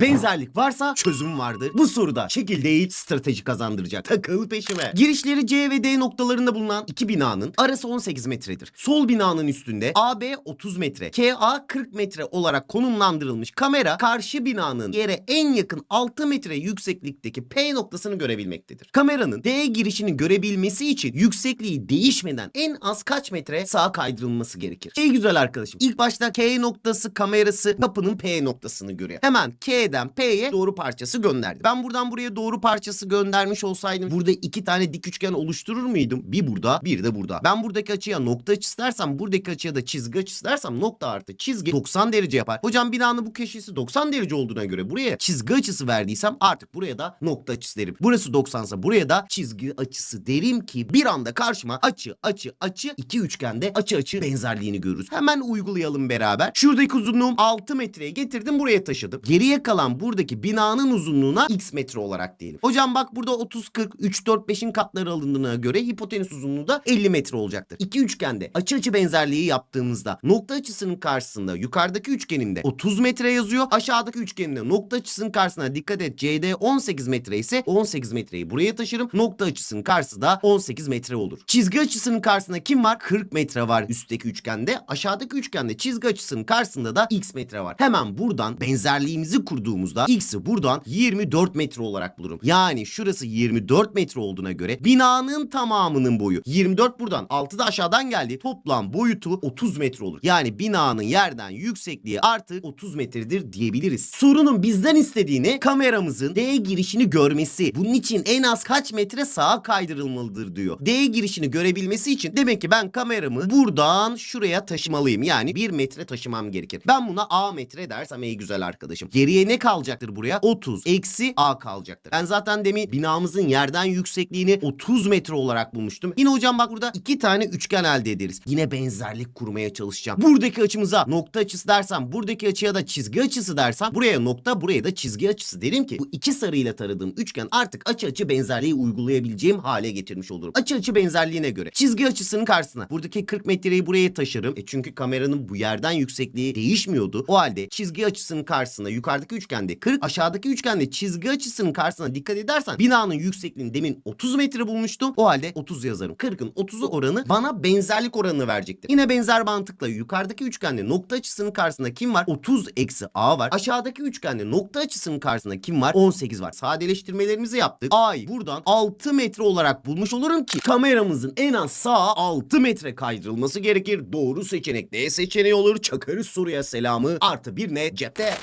Benzerlik varsa çözüm vardır. Bu soruda şekil değil strateji kazandıracak. Takıl peşime. Girişleri C ve D noktalarında bulunan iki binanın arası 18 metredir. Sol binanın üstünde AB 30 metre, KA 40 metre olarak konumlandırılmış kamera karşı binanın yere en yakın 6 metre yükseklikteki P noktasını görebilmektedir. Kameranın D girişini görebilmesi için yüksekliği değişmeden en az kaç metre sağa kaydırılması gerekir? Ey güzel arkadaşım. İlk başta K noktası kamerası kapının P noktasını görüyor. Hemen K'den P'ye doğru parçası gönderdi. Ben buradan buraya doğru parçası göndermiş olsaydım burada iki tane dik üçgen oluşturur muydum? Bir burada, bir de burada. Ben buradaki açıya nokta açısı dersem, buradaki açıya da çizgi açısı dersem nokta artı çizgi 90 derece yapar. Hocam binanın bu köşesi 90 derece olduğuna göre buraya çizgi açısı verdiysem artık buraya da nokta açısı derim. Burası 90 ise buraya da çizgi açısı derim ki bir anda karşıma açı açı açı iki üçgende açı açı benzerliğini görürüz. Hemen uygulayalım beraber. Şuradaki uzunluğum 6 metreye getirdim buraya taşıdım. Geriye kalan buradaki binanın uzunluğuna x metre olarak diyelim. Hocam bak burada 30 40 3 4 5'in katları alındığına göre hipotenüs uzunluğu da 50 metre olacaktır. İki üçgende açı açı benzerliği yaptığımızda nokta açısının karşısında yukarıdaki üçgenimde 30 metre yazıyor. Aşağıdaki üçgenimde nokta açısının karşısına dikkat et CD 18 metre ise 18 metreyi buraya taşırım. Nokta açısının karşısı da 18 metre olur. Çizgi açısının karşısında kim var? 40 metre var üstteki üçgende. Aşağıdaki üçgende çizgi açısının karşısında da x metre var. Hemen buradan benzerliğimizi kurduğumuzda x'i buradan 24 metre olarak bulurum. Yani şurası 24 metre olduğuna göre binanın tamamının boyu 24 buradan 6 da aşağıdan geldi. Toplam boyutu 30 metre olur. Yani binanın yerden yüksekliği artı 30 metredir diyebiliriz. Sorunun bizden istediğini kameramızın D girişini görmesi. Bunun için en az kaç metre sağa kaydırılmalıdır diyor. D girişini görebilmesi için demek ki ben kameramı buradan şuraya taşımalıyım. Yani 1 metre taşımam gerekir. Ben buna A metre dersem ey güzel arkadaşım. Geriye ne kalacaktır buraya? 30 eksi A kalacaktır. Ben zaten demin binamızın yerden yüksekliğini 30 metre olarak bulmuştum. Yine hocam bak burada iki tane üçgen elde ederiz. Yine benzerlik kurmaya çalışacağım. Buradaki açımıza nokta açısı dersem, buradaki açıya da çizgi açısı dersem, buraya nokta, buraya da çizgi açısı derim ki bu iki sarıyla taradığım üçgen artık açı açı benzerliği uygulayabileceğim hale getirmiş olurum. Açı açı benzerliğine göre çizgi açısının karşısına buradaki 40 metreyi buraya taşırım. E çünkü kameranın bu yerden yüksekliği değişmiyordu. O halde çizgi açısının karşısına yukarıdaki üçgende 40, aşağıdaki üçgende çizgi açısının karşısına dikkat edersen binanın yüksekliğini demin 30 metre bulmuştum. O halde 30 yazarım. 40'ın 30'u oranı bana benzerlik oranını verecektir. Yine benzer mantıkla yukarıdaki üçgende nokta açısının karşısında kim var? 30 eksi a var. Aşağıdaki üçgende nokta açısının karşısında kim var? 18 var. Sadeleştirmelerimizi yaptık. A'yı buradan 6 metre olarak bulmuş olurum ki kameramızın en az sağa 6 metre kaydırılması gerekir. Doğru seçenek D seçeneği olur. Çakarız soruya selamı. Artı bir ne cepte.